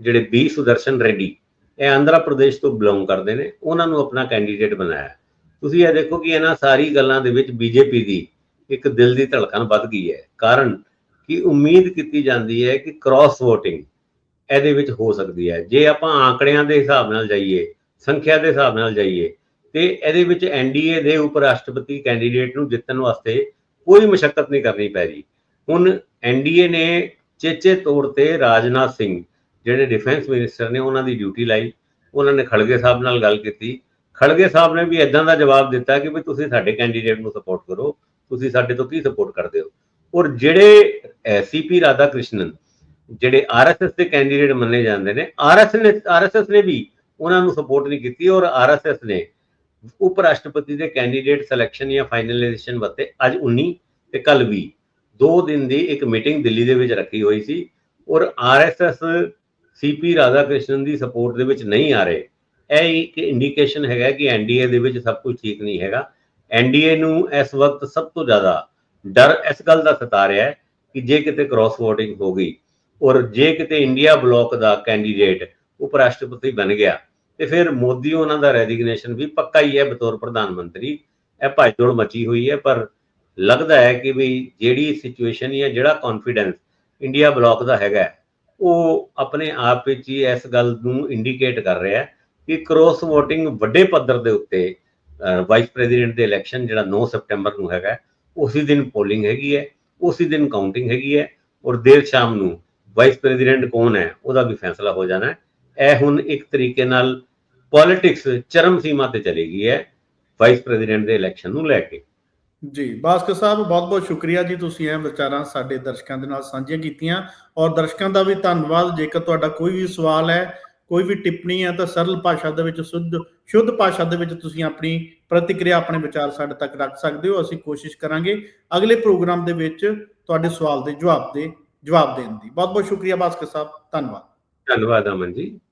ਜਿਹੜੇ ਬੀ ਸੁਦਰਸ਼ਨ ਰੈਡੀ ਇਹ ਆਂਧਰਾ ਪ੍ਰਦੇਸ਼ ਤੋਂ ਬਿਲੋਂਗ ਕਰਦੇ ਨੇ, ਉਹਨਾਂ ਨੂੰ ਆਪਣਾ ਕੈਂਡੀਡੇਟ ਬਣਾਇਆ। ਤੁਸੀਂ ਇਹ ਦੇਖੋ ਕਿ ਇਹਨਾਂ ਸਾਰੀ ਗੱਲਾਂ ਦੇ ਵਿੱਚ ਬੀਜੇਪੀ ਦੀ ਇੱਕ ਦਿਲ ਦੀ ਧੜਕਣ ਵੱਧ ਗਈ ਹੈ। ਕਾਰਨ ਕਿ? ਉਮੀਦ ਕੀਤੀ ਜਾਂਦੀ ਹੈ ਕਿ ਕ੍ਰਾਸ VOTING ਇਹਦੇ ਵਿੱਚ ਹੋ ਸਕਦੀ ਹੈ। ਜੇ ਆਪਾਂ ਆંકੜਿਆਂ ਦੇ ਹਿਸਾਬ ਨਾਲ ਜਾਈਏ, ਸੰਖਿਆ ਦੇ ਹਿਸਾਬ ਨਾਲ ਜਾਈਏ, ਤੇ ਇਹਦੇ ਵਿੱਚ ਐਨਡੀਏ ਦੇ ਉਪ ਰਾਸ਼ਟਰਪਤੀ ਕੈਂਡੀਡੇਟ ਨੂੰ ਜਿੱਤਣ ਵਾਸਤੇ ਕੋਈ ਮੁਸ਼ਕਲ ਨਹੀਂ ਕਰਨੀ ਪੈ ਰਹੀ। ਹੁਣ ਐਨਡੀਏ ਨੇ ਚੇਚੇ ਤੌਰ ਤੇ ਰਾਜਨਾਥ ਸਿੰਘ, ਜਿਹੜੇ ਡਿਫੈਂਸ ਮਿਨਿਸਟਰ ਨੇ, ਉਹਨਾਂ ਦੀ ਡਿਊਟੀ ਲਾਈ। ਉਹਨਾਂ ਨੇ ਖੜਗੇ ਸਾਹਿਬ ਨਾਲ ਗੱਲ ਕੀਤੀ। ਖੜਗੇ ਸਾਹਿਬ ਨੇ ਵੀ ਇਦਾਂ ਦਾ ਜਵਾਬ ਦਿੱਤਾ ਕਿ ਵੀ ਤੁਸੀਂ ਸਾਡੇ ਕੈਂਡੀਡੇਟ ਨੂੰ ਸਪੋਰਟ ਕਰੋ। ਤੁਸੀਂ ਸਾਡੇ ਤੋਂ ਕੀ ਸਪੋਰਟ ਕਰਦੇ ਹੋ? ਔਰ ਜਿਹੜੇ ਸੀਪੀ ਰਾਧਾ ਕ੍ਰਿਸ਼ਨਨ ਜਿਹੜੇ ਆਰਐਸਐਸ ਦੇ ਕੈਂਡੀਡੇਟ ਮੰਨੇ ਜਾਂਦੇ ਨੇ ਆਰਐਸਐਸ ਨੇ ਆਰਐਸਐਸ ਨੇ ਵੀ ਉਹਨਾਂ ਨੂੰ ਸਪੋਰਟ ਨਹੀਂ ਕੀਤੀ ਔਰ ਆਰਐਸਐਸ ਨੇ ਉਪ ਰਾਸ਼ਟਰਪਤੀ ਦੇ ਕੈਂਡੀਡੇਟ ਸਿਲੈਕਸ਼ਨ ਜਾਂ ਫਾਈਨਲਾਈਜੇਸ਼ਨ ਵਾਸਤੇ ਅੱਜ 19 ਤੇ ਕੱਲ ਵੀ ਦੋ ਦਿਨ ਦੀ ਇੱਕ ਮੀਟਿੰਗ ਦਿੱਲੀ ਦੇ ਵਿੱਚ ਰੱਖੀ ਹੋਈ ਸੀ ਔਰ ਆਰਐਸਐਸ ਸੀਪੀ ਰਾਧਾ ਕ੍ਰਿਸ਼ਨ ਦੀ ਸਪੋਰਟ ਦੇ ਵਿੱਚ ਨਹੀਂ ਆ ਰਹੇ। ਇਹ ਇੱਕ ਇੰਡੀਕੇਸ਼ਨ ਹੈਗਾ ਕਿ ਐਨਡੀਏ ਦੇ ਵਿੱਚ ਸਭ ਕੁਝ ਠੀਕ ਨਹੀਂ ਹੈਗਾ। ਐਨਡੀਏ ਨੂੰ ਇਸ ਵਕਤ ਸਭ ਤੋਂ ਜ਼ਿਆਦਾ ਡਰ ਇਸ ਗੱਲ ਦਾ ਸਤਾ ਰਿਹਾ ਹੈ ਕਿ ਜੇ ਕਿਤੇ ਕ੍ਰਾਸ ਵੋਟਿੰਗ ਹੋ ਗਈ ਔਰ ਜੇ ਕਿਤੇ ਇੰਡੀਆ ਬਲਾਕ ਦਾ ਕੈਂਡੀਡੇਟ ਉਪ ਰਾਸ਼ਟਰਪਤੀ ਬਣ ਗਿਆ ਤੇ ਫਿਰ ਮੋਦੀ ਉਹਨਾਂ ਦਾ ਰੈਜ਼ਿਗਨੇਸ਼ਨ ਵੀ ਪੱਕਾ ਹੀ ਹੈ ਬਤੌਰ ਪ੍ਰਧਾਨ ਮੰਤਰੀ। ਇਹ ਭਾਜਦੋੜ ਮਚੀ ਹੋਈ ਹੈ ਪਰ ਲੱਗਦਾ ਹੈ ਕਿ ਵੀ ਜਿਹੜੀ ਸਿਚੁਏਸ਼ਨ ਜਾਂ ਜਿਹੜਾ ਕੌਨਫੀਡੈਂਸ ਇੰਡੀਆ ਬਲਾਕ ਦਾ ਹੈਗਾ ਉਹ ਆਪਣੇ ਆਪ ਵਿੱਚ ਹੀ ਇਸ ਗੱਲ ਨੂੰ ਇੰਡੀਕੇਟ ਕਰ ਰਿਹਾ ਹੈ ਕਿ ਕ੍ਰਾਸ VOTING ਵੱਡੇ ਪੱਧਰ ਦੇ ਉੱਤੇ ਵਾਈਸ ਪ੍ਰੈਜ਼ੀਡੈਂਟ ਦੇ ਇਲੈਕਸ਼ਨ ਜਿਹੜਾ 9 ਸਪਟੈਂਬਰ ਨੂੰ ਹੈਗਾ ਹੈ, ਉਸੇ ਦਿਨ ਪੋਲਿੰਗ ਹੈਗੀ ਹੈ ਉਸੇ ਦਿਨ ਕਾਊਂਟਿੰਗ ਹੈਗੀ ਹੈ ਔਰ ਦੇਰ ਸ਼ਾਮ ਨੂੰ ਵਾਈਸ ਪ੍ਰੈਜ਼ੀਡੈਂਟ ਕੌਣ ਹੈ, ਉਹਦਾ ਵੀ ਫੈਸਲਾ ਹੋ ਜਾਣਾ ਹੈ। ਇਹ ਹੁਣ ਇੱਕ ਤਰੀਕੇ ਨਾਲ ਪੋਲਿਟਿਕਸ ਚਰਮ ਸੀਮਾ ਤੇ ਚਲੀ ਗਈ ਹੈ ਵਾਈਸ ਪ੍ਰੈਜ਼ੀਡੈਂਟ ਦੇ ਇਲੈਕਸ਼ਨ ਨੂੰ ਲੈ ਕੇ। ਜੀ, ਬਾਸਕਰ ਸਾਹਿਬ, ਬਹੁਤ ਬਹੁਤ ਸ਼ੁਕਰੀਆ ਜੀ ਤੁਸੀਂ ਇਹ ਵਿਚਾਰਾਂ ਸਾਡੇ ਦਰਸ਼ਕਾਂ ਦੇ ਨਾਲ ਸਾਂਝੀਆਂ ਕੀਤੀਆਂ। ਔਰ ਦਰਸ਼ਕਾਂ ਦਾ ਵੀ ਧੰਨਵਾਦ, ਜੇਕਰ ਤੁਹਾਡਾ ਕੋਈ ਵੀ ਸਵਾਲ ਹੈ, ਕੋਈ ਵੀ ਟਿੱਪਣੀ ਹੈ, ਤਾਂ ਸਰਲ ਭਾਸ਼ਾ ਦੇ ਵਿੱਚ, ਸ਼ੁੱਧ ਸ਼ੁੱਧ ਭਾਸ਼ਾ ਦੇ ਵਿੱਚ ਤੁਸੀਂ ਆਪਣੀ ਪ੍ਰਤੀਕਿਰਿਆ, ਆਪਣੇ ਵਿਚਾਰ ਸਾਡੇ ਤੱਕ ਰੱਖ ਸਕਦੇ ਹੋ, ਅਸੀਂ ਕੋਸ਼ਿਸ਼ ਕਰਾਂਗੇ। ਅਗਲੇ ਪ੍ਰੋਗਰਾਮ ਦੇ ਵਿੱਚ ਤੁਹਾਡੇ ਸਵਾਲ ਦੇ ਜਵਾਬ ਦੇ ਜਵਾਬ ਦੇਣ ਦੀ। ਬਹੁਤ ਬਹੁਤ ਸ਼ੁਕਰੀਆ ਬਾਸਕਰ ਸਾਹਿਬ। ਧੰਨਵਾਦ। ਧੰਨਵਾਦ ਅਮਨ ਜੀ।